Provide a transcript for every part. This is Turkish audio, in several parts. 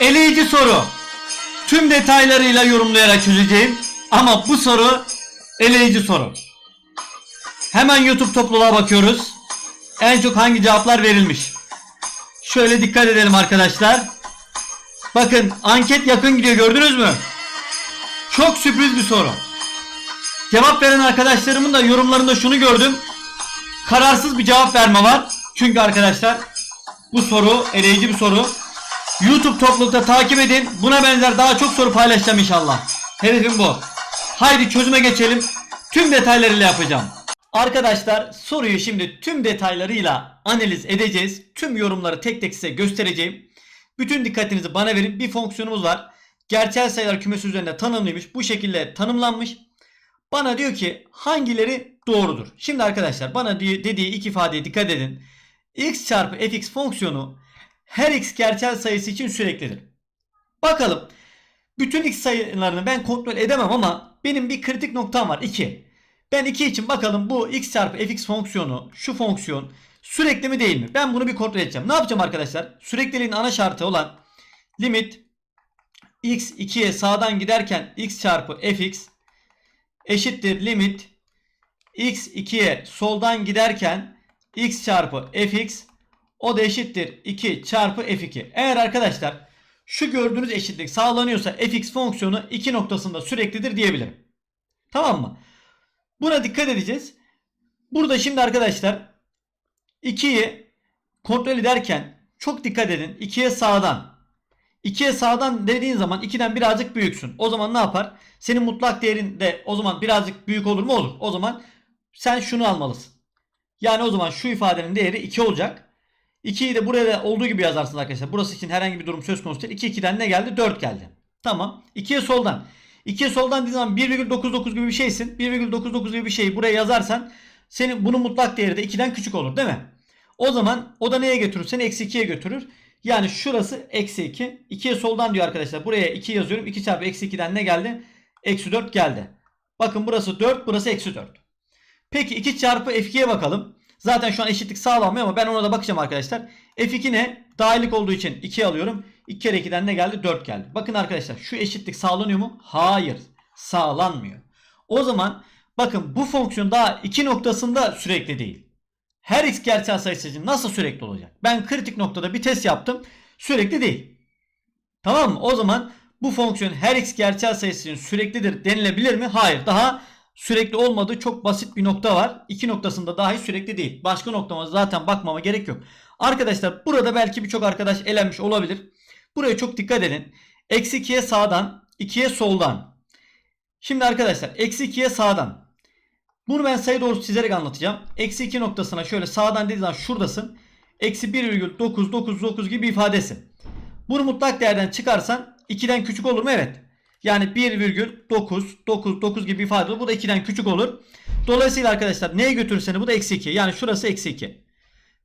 Eleyici soru. Tüm detaylarıyla yorumlayarak çözeceğim. Ama bu soru eleyici soru. Hemen YouTube topluluğa bakıyoruz. En çok hangi cevaplar verilmiş? Şöyle dikkat edelim arkadaşlar. Bakın anket yakın gidiyor gördünüz mü? Çok sürpriz bir soru. Cevap veren arkadaşlarımın da yorumlarında şunu gördüm. Kararsız bir cevap verme var. Çünkü arkadaşlar bu soru eleyici bir soru. YouTube toplulukta takip edin. Buna benzer daha çok soru paylaşacağım inşallah. Hedefim bu. Haydi çözüme geçelim. Tüm detaylarıyla yapacağım. Arkadaşlar soruyu şimdi tüm detaylarıyla analiz edeceğiz. Tüm yorumları tek tek size göstereceğim. Bütün dikkatinizi bana verin. Bir fonksiyonumuz var. Gerçel sayılar kümesi üzerinde tanımlıymış. Bu şekilde tanımlanmış. Bana diyor ki hangileri doğrudur? Şimdi arkadaşlar bana dediği iki ifadeye dikkat edin. x çarpı fx fonksiyonu her x gerçel sayısı için süreklidir. Bakalım. Bütün x sayılarını ben kontrol edemem ama benim bir kritik noktam var 2. Ben 2 için bakalım bu x çarpı fx fonksiyonu şu fonksiyon sürekli mi değil mi? Ben bunu bir kontrol edeceğim. Ne yapacağım arkadaşlar? Sürekliliğin ana şartı olan limit x 2'ye sağdan giderken x çarpı fx eşittir limit x 2'ye soldan giderken x çarpı fx o da eşittir 2 çarpı f2. Eğer arkadaşlar şu gördüğünüz eşitlik sağlanıyorsa fx fonksiyonu 2 noktasında süreklidir diyebilirim. Tamam mı? Buna dikkat edeceğiz. Burada şimdi arkadaşlar 2'yi kontrol ederken çok dikkat edin. 2'ye sağdan. 2'ye sağdan dediğin zaman 2'den birazcık büyüksün. O zaman ne yapar? Senin mutlak değerin de o zaman birazcık büyük olur mu? Olur. O zaman sen şunu almalısın. Yani o zaman şu ifadenin değeri 2 olacak. 2'yi de buraya da olduğu gibi yazarsınız arkadaşlar. Burası için herhangi bir durum söz konusu değil. 2 2'den ne geldi? 4 geldi. Tamam. 2'ye soldan. 2'ye soldan dediğin zaman 1,99 gibi bir şeysin. 1,99 gibi bir şeyi buraya yazarsan senin bunun mutlak değeri de 2'den küçük olur değil mi? O zaman o da neye götürür? Seni eksi 2'ye götürür. Yani şurası eksi 2. 2'ye soldan diyor arkadaşlar. Buraya 2 yazıyorum. 2 çarpı eksi 2'den ne geldi? Eksi 4 geldi. Bakın burası 4 burası eksi 4. Peki 2 çarpı f2'ye bakalım. Zaten şu an eşitlik sağlanmıyor ama ben ona da bakacağım arkadaşlar. F2 ne? Dahillik olduğu için 2 alıyorum. 2 kere 2'den ne geldi? 4 geldi. Bakın arkadaşlar şu eşitlik sağlanıyor mu? Hayır. Sağlanmıyor. O zaman bakın bu fonksiyon daha 2 noktasında sürekli değil. Her x gerçel sayısı için nasıl sürekli olacak? Ben kritik noktada bir test yaptım. Sürekli değil. Tamam mı? O zaman bu fonksiyon her x gerçel sayısı için süreklidir denilebilir mi? Hayır. Daha sürekli olmadığı çok basit bir nokta var. İki noktasında dahi sürekli değil. Başka noktama zaten bakmama gerek yok. Arkadaşlar burada belki birçok arkadaş elenmiş olabilir. Buraya çok dikkat edin. Eksi 2'ye sağdan, 2'ye soldan. Şimdi arkadaşlar eksi 2'ye sağdan. Bunu ben sayı doğrusu çizerek anlatacağım. Eksi 2 noktasına şöyle sağdan dediği zaman şuradasın. Eksi 1,999 gibi ifadesi. Bunu mutlak değerden çıkarsan 2'den küçük olur mu? Evet. Yani 1,999 gibi bir ifade olur. Bu da 2'den küçük olur. Dolayısıyla arkadaşlar neye götürür seni? Bu da eksi 2. Yani şurası eksi 2.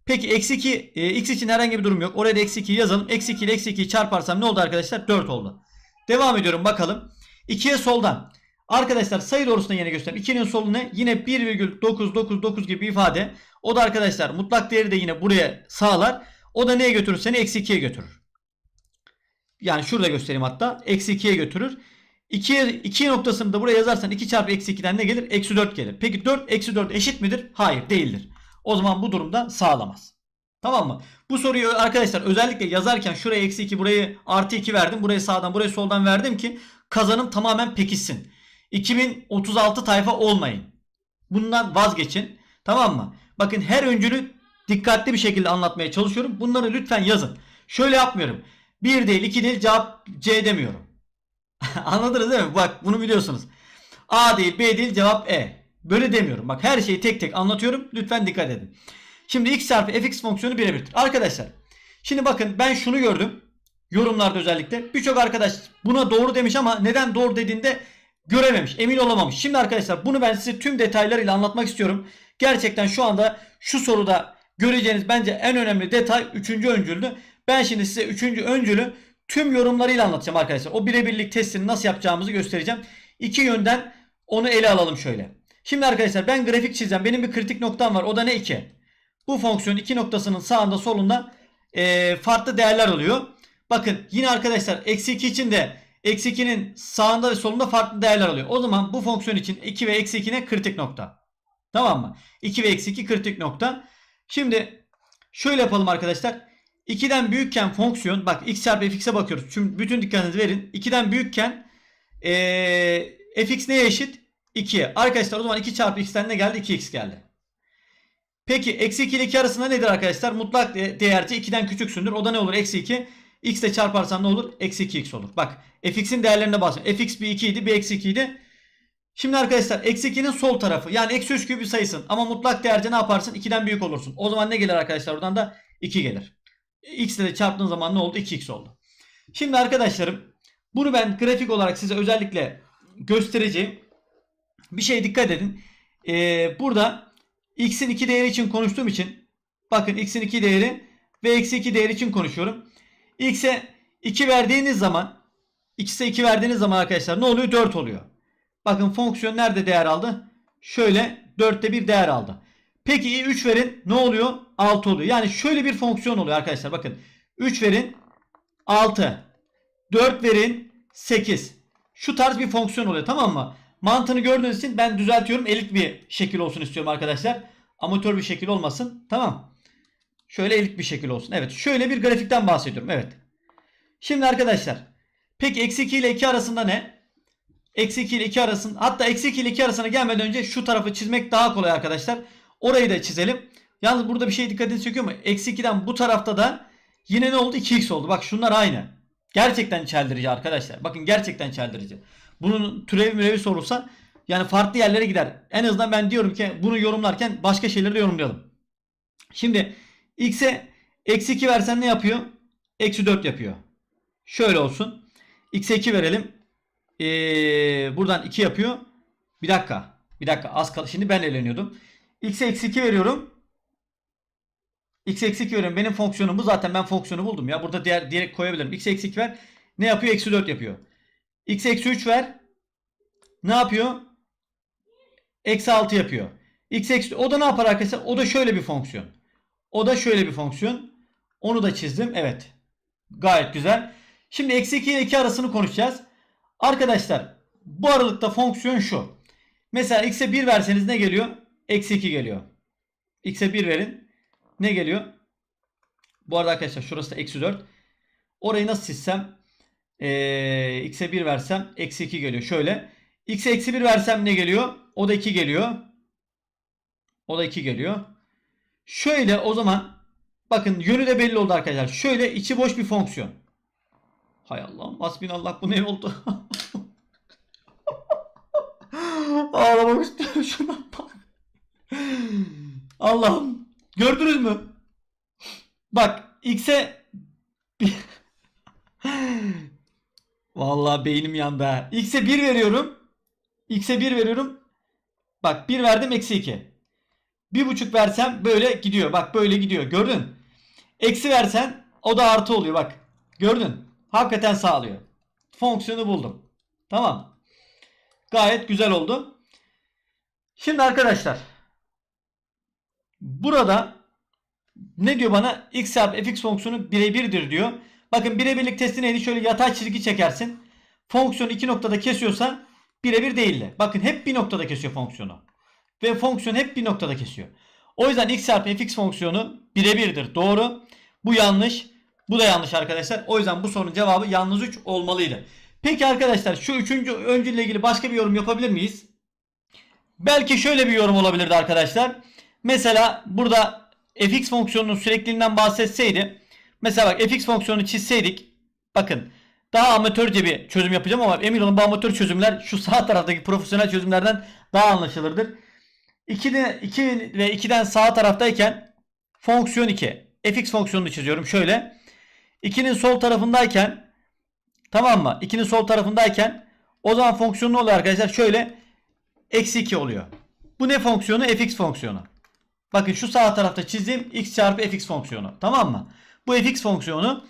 Peki eksi 2 e, x için herhangi bir durum yok. Oraya da eksi 2 yazalım. Eksi 2 ile eksi 2'yi çarparsam ne oldu arkadaşlar? 4 oldu. Devam ediyorum bakalım. 2'ye soldan. Arkadaşlar sayı doğrusuna yine göstereyim. 2'nin solu ne? Yine 1,999 gibi ifade. O da arkadaşlar mutlak değeri de yine buraya sağlar. O da neye götürür seni? Eksi 2'ye götürür. Yani şurada göstereyim hatta. Eksi 2'ye götürür. 2'ye 2 noktasını da buraya yazarsan 2 çarpı eksi 2'den ne gelir? Eksi 4 gelir. Peki 4 eksi 4 eşit midir? Hayır değildir. O zaman bu durumda sağlamaz. Tamam mı? Bu soruyu arkadaşlar özellikle yazarken şuraya eksi 2 burayı artı 2 verdim. Burayı sağdan burayı soldan verdim ki kazanım tamamen pekişsin. 2036 tayfa olmayın. Bundan vazgeçin. Tamam mı? Bakın her öncülü dikkatli bir şekilde anlatmaya çalışıyorum. Bunları lütfen yazın. Şöyle yapmıyorum. 1 değil 2 değil cevap C demiyorum. Anladınız değil mi? Bak bunu biliyorsunuz. A değil B değil cevap E. Böyle demiyorum. Bak her şeyi tek tek anlatıyorum. Lütfen dikkat edin. Şimdi x çarpı fx fonksiyonu birebirdir. Arkadaşlar şimdi bakın ben şunu gördüm. Yorumlarda özellikle. Birçok arkadaş buna doğru demiş ama neden doğru dediğinde görememiş. Emin olamamış. Şimdi arkadaşlar bunu ben size tüm detaylarıyla anlatmak istiyorum. Gerçekten şu anda şu soruda göreceğiniz bence en önemli detay 3. öncüldü. Ben şimdi size 3. öncülü tüm yorumlarıyla anlatacağım arkadaşlar. O birebirlik testini nasıl yapacağımızı göstereceğim. İki yönden onu ele alalım şöyle. Şimdi arkadaşlar ben grafik çizeceğim. Benim bir kritik noktam var. O da ne 2? Bu fonksiyon iki noktasının sağında solunda e, farklı değerler alıyor. Bakın yine arkadaşlar eksi 2 için de eksi 2'nin sağında ve solunda farklı değerler alıyor. O zaman bu fonksiyon için 2 ve eksi 2 ne? Kritik nokta. Tamam mı? 2 ve eksi 2 kritik nokta. Şimdi şöyle yapalım arkadaşlar. 2'den büyükken fonksiyon bak x çarpı fx'e bakıyoruz. Çünkü bütün dikkatinizi verin. 2'den büyükken ee, fx neye eşit? 2'ye. Arkadaşlar o zaman 2 çarpı x'ten ne geldi? 2x geldi. Peki eksi 2 ile 2 arasında nedir arkadaşlar? Mutlak de- değerci 2'den küçüksündür. O da ne olur? Eksi 2. x ile çarparsan ne olur? Eksi 2x olur. Bak fx'in değerlerine bahsediyorum. fx bir 2 idi bir eksi 2 idi. Şimdi arkadaşlar eksi 2'nin sol tarafı yani eksi 3 gibi bir sayısın. Ama mutlak değerce ne yaparsın? 2'den büyük olursun. O zaman ne gelir arkadaşlar? Buradan da 2 gelir. X ile çarptığın zaman ne oldu? 2x oldu. Şimdi arkadaşlarım bunu ben grafik olarak size özellikle göstereceğim. Bir şey dikkat edin. Ee, burada x'in 2 değeri için konuştuğum için bakın x'in 2 değeri ve eksi 2 değeri için konuşuyorum. x'e 2 verdiğiniz zaman x'e 2 verdiğiniz zaman arkadaşlar ne oluyor? 4 oluyor. Bakın fonksiyon nerede değer aldı? Şöyle 4'te bir değer aldı. Peki 3 verin ne oluyor? 6 oluyor. Yani şöyle bir fonksiyon oluyor arkadaşlar. Bakın 3 verin 6. 4 verin 8. Şu tarz bir fonksiyon oluyor tamam mı? Mantığını gördüğünüz için ben düzeltiyorum. Elit bir şekil olsun istiyorum arkadaşlar. Amatör bir şekil olmasın. Tamam. Şöyle elit bir şekil olsun. Evet. Şöyle bir grafikten bahsediyorum. Evet. Şimdi arkadaşlar. Peki eksi 2 ile 2 arasında ne? Eksi 2 ile 2 arasında hatta eksi 2 ile 2 arasına gelmeden önce şu tarafı çizmek daha kolay arkadaşlar. Orayı da çizelim. Yalnız burada bir şey dikkatini çekiyor mu? Eksi 2'den bu tarafta da yine ne oldu? 2x oldu. Bak şunlar aynı. Gerçekten çeldirici arkadaşlar. Bakın gerçekten çeldirici. Bunun türevi mürevi sorulsa yani farklı yerlere gider. En azından ben diyorum ki bunu yorumlarken başka şeyleri de yorumlayalım. Şimdi x'e eksi 2 versen ne yapıyor? Eksi 4 yapıyor. Şöyle olsun. x'e 2 verelim. Ee, buradan 2 yapıyor. Bir dakika. Bir dakika az kal. Şimdi ben eğleniyordum. x'e eksi 2 veriyorum. X eksi 2 veriyorum. Benim fonksiyonum bu. Zaten ben fonksiyonu buldum ya. Burada diğer direkt koyabilirim. x eksi 2 ver. Ne yapıyor? Eksi 4 yapıyor. x eksi 3 ver. Ne yapıyor? Eksi 6 yapıyor. x eksi o da ne yapar arkadaşlar? O da şöyle bir fonksiyon. O da şöyle bir fonksiyon. Onu da çizdim. Evet. Gayet güzel. Şimdi eksi 2 ile 2 arasını konuşacağız. Arkadaşlar bu aralıkta fonksiyon şu. Mesela x'e 1 verseniz ne geliyor? Eksi 2 geliyor. x'e 1 verin. Ne geliyor? Bu arada arkadaşlar şurası da eksi 4. Orayı nasıl çizsem? Ee, x'e 1 versem eksi 2 geliyor. Şöyle. x'e eksi 1 versem ne geliyor? O da 2 geliyor. O da 2 geliyor. Şöyle o zaman bakın yönü de belli oldu arkadaşlar. Şöyle içi boş bir fonksiyon. Hay Allah'ım hasbinallah bu ne oldu? Ağlamak istiyorum şuna bak. Allah'ım gördünüz mü? Bak x'e Vallahi beynim yandı ha. X'e 1 veriyorum. X'e 1 veriyorum. Bak 1 verdim eksi 2. Bir buçuk versem böyle gidiyor. Bak böyle gidiyor. Gördün? Eksi versen o da artı oluyor. Bak. Gördün? Hakikaten sağlıyor. Fonksiyonu buldum. Tamam. Gayet güzel oldu. Şimdi arkadaşlar. Burada ne diyor bana? X çarpı fx fonksiyonu birebirdir diyor. Bakın birebirlik testi neydi? Şöyle yatay çizgi çekersin. Fonksiyon iki noktada kesiyorsa birebir değildi. Bakın hep bir noktada kesiyor fonksiyonu. Ve fonksiyon hep bir noktada kesiyor. O yüzden x çarpı fx fonksiyonu birebirdir. Doğru. Bu yanlış. Bu da yanlış arkadaşlar. O yüzden bu sorunun cevabı yalnız 3 olmalıydı. Peki arkadaşlar şu üçüncü öncülle ilgili başka bir yorum yapabilir miyiz? Belki şöyle bir yorum olabilirdi arkadaşlar. Mesela burada fx fonksiyonunun sürekliliğinden bahsetseydi. Mesela bak fx fonksiyonunu çizseydik. Bakın daha amatörce bir çözüm yapacağım ama emin olun bu amatör çözümler şu sağ taraftaki profesyonel çözümlerden daha anlaşılırdır. 2, 2 ve 2'den sağ taraftayken fonksiyon 2. fx fonksiyonunu çiziyorum şöyle. 2'nin sol tarafındayken tamam mı? 2'nin sol tarafındayken o zaman fonksiyon ne oluyor arkadaşlar? Şöyle eksi 2 oluyor. Bu ne fonksiyonu? fx fonksiyonu. Bakın şu sağ tarafta çizdiğim x çarpı fx fonksiyonu. Tamam mı? Bu fx fonksiyonu.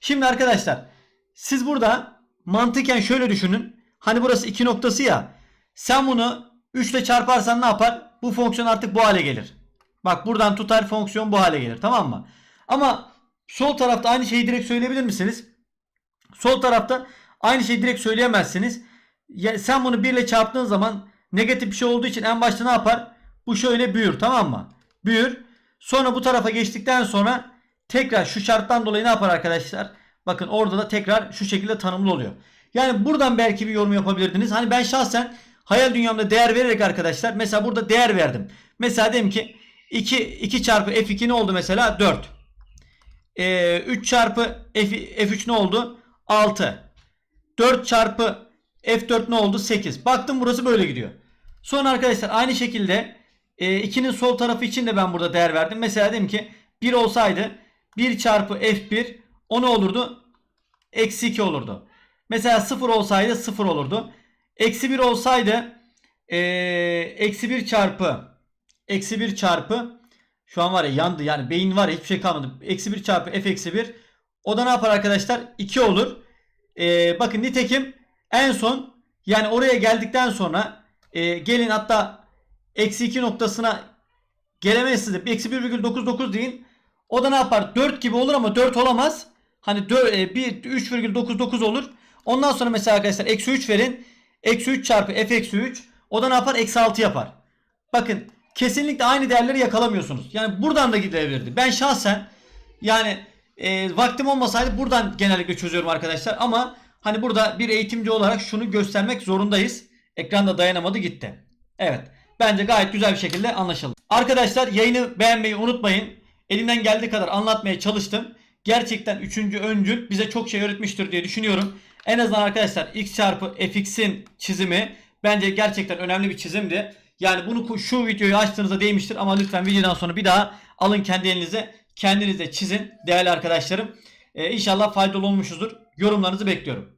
Şimdi arkadaşlar siz burada mantıken şöyle düşünün. Hani burası 2 noktası ya. Sen bunu 3 ile çarparsan ne yapar? Bu fonksiyon artık bu hale gelir. Bak buradan tutar fonksiyon bu hale gelir. Tamam mı? Ama sol tarafta aynı şeyi direkt söyleyebilir misiniz? Sol tarafta aynı şeyi direkt söyleyemezsiniz. Ya, sen bunu 1 ile çarptığın zaman negatif bir şey olduğu için en başta ne yapar? Bu şöyle büyür tamam mı? Büyür. Sonra bu tarafa geçtikten sonra tekrar şu şarttan dolayı ne yapar arkadaşlar? Bakın orada da tekrar şu şekilde tanımlı oluyor. Yani buradan belki bir yorum yapabilirdiniz. Hani ben şahsen hayal dünyamda değer vererek arkadaşlar mesela burada değer verdim. Mesela diyelim ki 2, 2 çarpı F2 ne oldu mesela? 4. Ee, 3 çarpı F, F3 ne oldu? 6. 4 çarpı F4 ne oldu? 8. Baktım burası böyle gidiyor. Sonra arkadaşlar aynı şekilde 2'nin sol tarafı için de ben burada değer verdim. Mesela dedim ki 1 olsaydı 1 çarpı F1 o ne olurdu? Eksi 2 olurdu. Mesela 0 olsaydı 0 olurdu. Eksi 1 olsaydı ee, eksi 1 çarpı eksi 1 çarpı şu an var ya yandı yani beyin var ya hiçbir şey kalmadı. Eksi 1 çarpı f eksi 1 o da ne yapar arkadaşlar? 2 olur. Ee, bakın nitekim en son yani oraya geldikten sonra e, gelin hatta eksi 2 noktasına gelemezsiniz. Eksi 1,99 deyin. O da ne yapar? 4 gibi olur ama 4 olamaz. Hani 4, e, 1, 3,99 olur. Ondan sonra mesela arkadaşlar eksi 3 verin. Eksi 3 çarpı f eksi 3. O da ne yapar? Eksi 6 yapar. Bakın kesinlikle aynı değerleri yakalamıyorsunuz. Yani buradan da gidebilirdi. Ben şahsen yani e, vaktim olmasaydı buradan genellikle çözüyorum arkadaşlar. Ama hani burada bir eğitimci olarak şunu göstermek zorundayız. Ekranda dayanamadı gitti. Evet. Bence gayet güzel bir şekilde anlaşıldı. Arkadaşlar yayını beğenmeyi unutmayın. Elimden geldiği kadar anlatmaya çalıştım. Gerçekten 3. öncül bize çok şey öğretmiştir diye düşünüyorum. En azından arkadaşlar x çarpı fx'in çizimi bence gerçekten önemli bir çizimdi. Yani bunu şu videoyu açtığınızda değmiştir ama lütfen videodan sonra bir daha alın kendi elinize kendiniz de çizin değerli arkadaşlarım. Ee, inşallah faydalı olmuşuzdur. Yorumlarınızı bekliyorum.